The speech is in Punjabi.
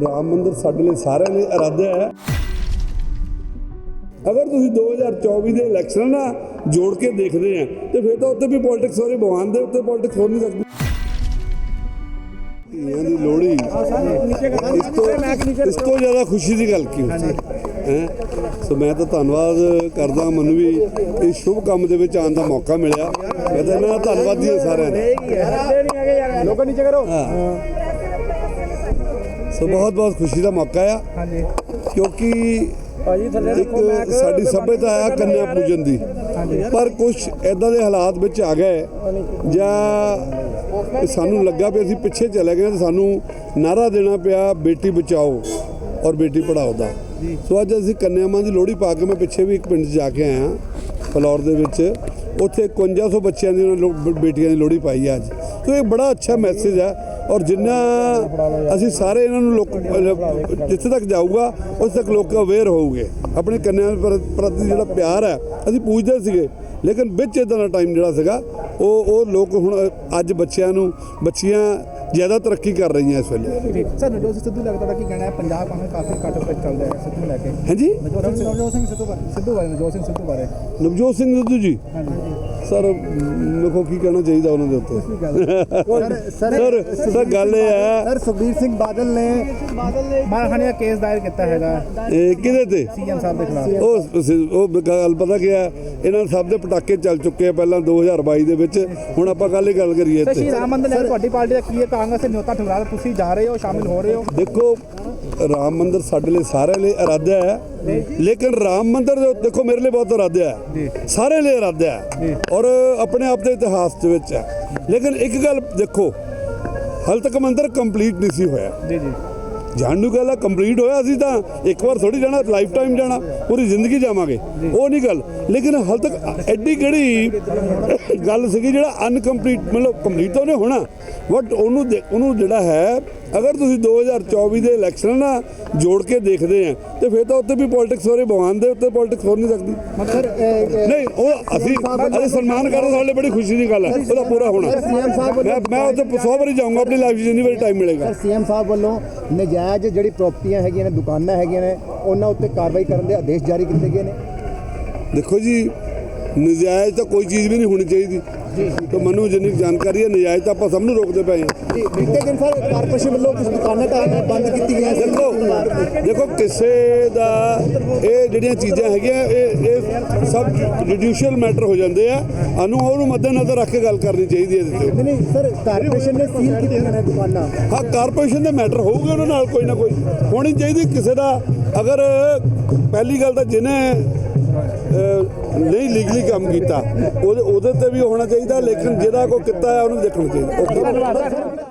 ਰਾਮ ਮੰਦਿਰ ਸਾਡੇ ਲਈ ਸਾਰਿਆਂ ਲਈ ਅਰਾਧਿਆ ਹੈ ਅਗਰ ਤੁਸੀਂ 2024 ਦੇ ਇਲੈਕਸ਼ਨ ਨਾਲ ਜੋੜ ਕੇ ਦੇਖਦੇ ਆ ਤੇ ਫਿਰ ਤਾਂ ਉੱਤੇ ਵੀ ਪੋਲਿਟਿਕਸ ਹੋ ਭਗਵਾਨ ਦੇ ਉੱਤੇ ਪੋਲਿਟਿਕਸ ਹੋ ਨਹੀਂ ਸਕਦੀ ਧੀਆਂ ਦੀ ਲੋਹੜੀ ਇਸ ਤੋਂ ਇਸ ਤੋਂ ਜ਼ਿਆਦਾ ਖੁਸ਼ੀ ਦੀ ਗੱਲ ਕੀ ਹੈ ਸੋ ਮੈਂ ਤਾਂ ਧੰਨਵਾਦ ਕਰਦਾ ਮੈਨੂੰ ਵੀ ਇਸ ਸ਼ੁਭ ਕੰਮ ਦੇ ਵਿੱਚ ਆਉਣ ਦਾ ਮੌਕਾ ਮਿਲਿਆ ਮੈਂ ਤਾਂ ਇਹਨਾਂ ਦਾ ਧੰਨਵਾਦੀ ਹਾਂ ਸਾਰਿਆਂ ਦਾ ਲੋਕਾਂ ਨੀਚੇ ਕਰੋ ਸੋ ਬਹੁਤ ਬਹੁਤ ਖੁਸ਼ੀ ਦਾ ਮੌਕਾ ਆ। ਹਾਂਜੀ। ਕਿਉਂਕਿ ਭਾਜੀ ਥੱਲੇ ਇੱਕ ਸਾਡੀ ਸਭਿਅਤਾ ਆ ਕੰਨਿਆ ਪੂਜਨ ਦੀ। ਪਰ ਕੁਝ ਐਦਾਂ ਦੇ ਹਾਲਾਤ ਵਿੱਚ ਆ ਗਏ ਜਾਂ ਸਾਨੂੰ ਲੱਗਾ ਵੀ ਅਸੀਂ ਪਿੱਛੇ ਚਲੇ ਗਏ ਤੇ ਸਾਨੂੰ ਨਾਰਾ ਦੇਣਾ ਪਿਆ ਬੇਟੀ ਬਚਾਓ ਔਰ ਬੇਟੀ ਪੜਾਓ ਦਾ। ਸੋ ਅੱਜ ਅਸੀਂ ਕੰਨਿਆ ਮਾਂ ਦੀ ਲੋਹੜੀ ਪਾ ਕੇ ਮੈਂ ਪਿੱਛੇ ਵੀ ਇੱਕ ਪਿੰਡ ਜਾ ਕੇ ਆਇਆ ਫਲੌਰ ਦੇ ਵਿੱਚ। ਉੱਥੇ 5100 ਬੱਚਿਆਂ ਦੀ ਉਹਨਾਂ ਲੋ- ਬੇਟੀਆਂ ਦੀ ਲੋਹੜੀ ਪਾਈ ਹੈ ਅੱਜ। ਸੋ ਇਹ ਬੜਾ ਅੱਛਾ ਮੈਸੇਜ ਹੈ ਔਰ ਜਿੰਨਾ ਅਸੀਂ ਸਾਰੇ ਇਹਨਾਂ ਨੂੰ ਲੋਕ ਜਿੱਥੇ ਤੱਕ ਜਾਊਗਾ ਉਸ ਤੱਕ ਲੋਕ ਅਵੇਅਰ ਹੋਊਗੇ। ਆਪਣੇ ਕੰਨਿਆਂ ਪ੍ਰਤੀ ਜਿਹੜਾ ਪਿਆਰ ਹੈ, ਅਸੀਂ ਪੂਜਦੇ ਸੀਗੇ। ਲੇਕਿਨ ਵਿੱਚ ਇਦਾਂ ਦਾ ਟਾਈਮ ਜਿਹੜਾ ਸੀਗਾ, ਉਹ ਉਹ ਲੋਕ ਹੁਣ ਅੱਜ ਬੱਚਿਆਂ ਨੂੰ, ਬੱਚੀਆਂ ਜ਼ਿਆਦਾ ਤਰੱਕੀ ਕਰ ਰਹੀਆਂ ਇਸ ਵੇਲੇ। ਸਰ ਨਵਜੋਤ ਸਿੰਘ ਸਿੱਧੂ ਲੱਗਦਾ ਕੀ ਕਹਿਣਾ ਹੈ? ਪੰਜਾਬ ਭਾਵੇਂ ਕਾਫੀ ਕੱਟ ਪਿੱਛ ਚੱਲਦਾ ਹੈ ਸਿੱਧੂ ਲੈ ਕੇ। ਹਾਂਜੀ? ਨਵਜੋਤ ਸਿੰਘ ਨਵਜੋਤ ਸਿੰਘ ਸਿੱਧੂ ਬਾਰੇ ਸਿੱਧੂ ਬਾਰੇ ਨਵਜੋਤ ਸਿੰਘ ਸਿੱਧੂ ਬਾਰੇ। ਨਵਜੋਤ ਸਿੰਘ ਸਿੱਧੂ ਜੀ। ਹਾਂਜੀ। ਸਰ ਦੇਖੋ ਕੀ ਕਹਿਣਾ ਚਾਹੀਦਾ ਉਹਨਾਂ ਦੇ ਉੱਤੇ। ਸਰ ਸਰ ਗੱਲ ਇਹ ਹੈ ਸਰ ਸੁਖਬੀਰ ਸਿੰਘ ਬਾਦਲ ਨੇ ਬਾਦਲ ਨੇ ਮਾਰਖਾਨੇ ਦਾ ਕੇਸ ਦਾਇਰ ਕੀਤਾ ਹੈਗਾ। ਇਹ ਕਿਹਦੇ ਤੇ? ਸੀਐਮ ਸਾਹਿਬ ਦੇ ਖਿਲਾਫ। ਉਹ ਉਹ ਗੱਲ ਪਤਾ ਕੀ ਹੈ ਇਹਨਾਂ ਸਭ ਦੇ ਪਟਾਕੇ ਚੱਲ ਚੁੱਕੇ ਆ ਪਹਿਲਾਂ 2022 ਦੇ ਵਿੱਚ। ਹੁਣ ਆਪਾਂ ਕੱਲ ਹੀ ਗੱਲ ਕਰੀਏ ਸਰ ਸ਼੍ਰੀ ਇੱਥੇ ਰਾਮ ਮੰਦਿਰ ਤੁਹਾਡੀ ਪਾਰਟੀ ਦਾ ਕੀ ਹੈ? ਕਾਂਗਰਸ ਦੇ ਨਿਯੋਤਾ ਠੁਕਰਾ ਤੁਸੀਂ ਜਾ ਰਹੇ ਹੋ ਸ਼ਾਮਿਲ ਹੋ ਰਹੇ ਹੋ। ਦੇਖੋ ਰਾਮ ਮੰਦਿਰ ਸਾਡੇ ਲਈ ਸਾਰਿਆਂ ਲਈ ਅਰਾਧਿਆ ਹੈ। ਲੇਕਿਨ ਰਾਮ ਮੰਦਿਰ ਦੇ ਦੇਖੋ ਮੇਰੇ ਲਈ ਬਹੁਤ ਅਰਾਧਿਆ ਹੈ। ਸਾਰੇ ਲਈ ਅਰਾਧਿਆ ਹੈ। ਔਰ ਆਪਣੇ ਆਪ ਦੇ ਇਤਿਹਾਸ ਦੇ ਵਿੱਚ ਹੈ। ਲੇਕਿਨ ਇੱਕ ਗੱਲ ਦੇਖੋ ਹਾਲ ਤੱਕ ਮੰਦਿਰ ਕੰਪਲੀਟ ਨਹੀਂ ਸੀ ਹੋਇਆ। ਜੀ ਜੀ। ਜਾਣ ਗੱਲ ਆ ਕੰਪਲੀਟ ਹੋਇਆ ਸੀ ਤਾਂ ਇੱਕ ਵਾਰ ਥੋੜੀ ਜਾਣਾ ਲਾਈਫ ਟਾਈਮ ਜਾਣਾ ਪੂਰੀ ਜ਼ਿੰਦਗੀ ਜਾਵਾਂਗੇ। ਉਹ ਨਹੀਂ ਗੱਲ। ਲੇਕਿਨ ਹਾਲ ਤੱਕ ਐਡੀ ਕਿਹੜੀ ਗੱਲ ਸੀਗੀ ਜਿਹੜਾ ਅਨਕੰਪਲੀਟ ਮਤਲਬ ਕੰਪਲੀਟ ਤਾਂ ਉਹਨੇ ਹੋਣਾ ਬਟ ਉਹਨੂੰ ਉਹਨੂੰ ਜਿਹੜਾ ਹੈ ਅਗਰ ਤੁਸੀਂ 2024 ਦੇ ਇਲੈਕਸ਼ਨ ਨਾਲ ਜੋੜ ਕੇ ਦੇਖਦੇ ਆ ਤੇ ਫਿਰ ਤਾਂ ਉੱਤੇ ਵੀ ਪੋਲਿਟਿਕਸ ਹੋ ਰਹੀ ਭਗਵਾਨ ਦੇ ਉੱਤੇ ਪੋਲਿਟਿਕਸ ਹੋ ਨਹੀਂ ਸਕਦੀ। ਮਤਲਬ ਨਹੀਂ ਉਹ ਅਸੀਂ ਅਸੀਂ ਸਨਮਾਨ ਕਰਦੇ ਸਾਡੇ ਬੜੀ ਖੁਸ਼ੀ ਦੀ ਗੱਲ ਹੈ ਉਹਦਾ ਪੂਰਾ ਹੋਣਾ। ਮੈਂ ਮੈਂ ਉੱਥੇ 100 ਵਾਰੀ ਜਾਊਂਗਾ ਆਪਣੀ ਲਾਈਫ ਜਿੰਨੀ ਵਾਰੀ ਟਾਈਮ ਮਿਲੇਗਾ। ਸੀਐਮ ਸਾਹਿਬ ਵੱਲੋਂ ਨਜਾਇਜ਼ ਜਿਹੜੀ ਪ੍ਰਾਪਰਟੀਆਂ ਹੈਗੀਆਂ ਨੇ ਦੁਕਾਨਾਂ ਹੈਗੀਆਂ ਨੇ ਉਹਨਾਂ ਉੱਤੇ ਕਾਰਵਾਈ ਕਰਨ ਦੇ ਆਦੇਸ਼ ਜਾਰੀ ਕੀਤੇ ਗਏ ਨੇ। ਦੇਖੋ ਜੀ ਨਜਾਇਜ਼ ਤਾਂ ਕੋਈ ਚੀਜ਼ ਵੀ ਨਹੀਂ ਹੋਣੀ ਚਾਹੀਦੀ। ਤਾਂ ਮੈਨੂੰ ਜਿੰਨੀ ਜਾਣਕਾਰੀ ਹੈ ਨਜਾਇਜ਼ ਤਾਂ ਆਪਾਂ ਸਭ ਨੂੰ ਰੋਕਦੇ ਪਏ ਹਾਂ। ਜੀ ਬੀਤੇ ਦਿਨ ਸਰ ਕਾਰਪੋਰੇਸ਼ਨ ਵੱਲੋਂ ਕੁਝ ਦੁਕਾਨਾਂ ਤਾਂ ਬੰਦ ਕੀਤੀ ਗਈਆਂ ਸੀ ਦੇਖੋ ਦੇਖੋ ਕਿਸੇ ਦਾ ਇਹ ਜਿਹੜੀਆਂ ਚੀਜ਼ਾਂ ਹੈਗੀਆਂ ਇਹ ਇਹ ਸਭ ਜੁਡੀਸ਼ੀਅਲ ਮੈਟਰ ਹੋ ਜਾਂਦੇ ਆ। ਸਾਨੂੰ ਉਹਨੂੰ ਮੱਦੇਨਜ਼ਰ ਰੱਖ ਕੇ ਗੱਲ ਕਰਨੀ ਚਾਹੀਦੀ ਹੈ ਇਹਦੇ ਤੇ। ਨਹੀਂ ਨਹੀਂ ਸਰ ਕਾਰਪੋਰੇਸ਼ਨ ਨੇ ਸੀਲ ਕੀਤੀਆਂ ਨੇ ਦੁਕਾਨਾਂ। ਹਾਂ ਕਾਰਪੋਰੇਸ਼ਨ ਦੇ ਮੈਟਰ ਹੋਊਗੇ ਉਹਨਾਂ ਨਾਲ ਕੋਈ ਨਾ ਕੋਈ। ਹੋਣੀ ਚਾਹੀਦੀ ਕਿਸੇ ਦਾ ਅਗਰ ਪਹਿਲੀ ਗੱਲ ਤਾਂ ਜਿਹਨੇ ਨਹੀਂ, ਲੀਗਲੀ ਕੰਮ ਕੀਤਾ। ਉਹਦੇ ਤੇ ਵੀ ਹੋਣਾ ਚਾਹੀਦਾ, ਲੇਕਿਨ ਜਿਹੜਾ ਕੋਈ ਕੀਤਾ ਹੈ ਉਹਨੂੰ ਦੇਖਣਾ ਚਾਹੀਦਾ।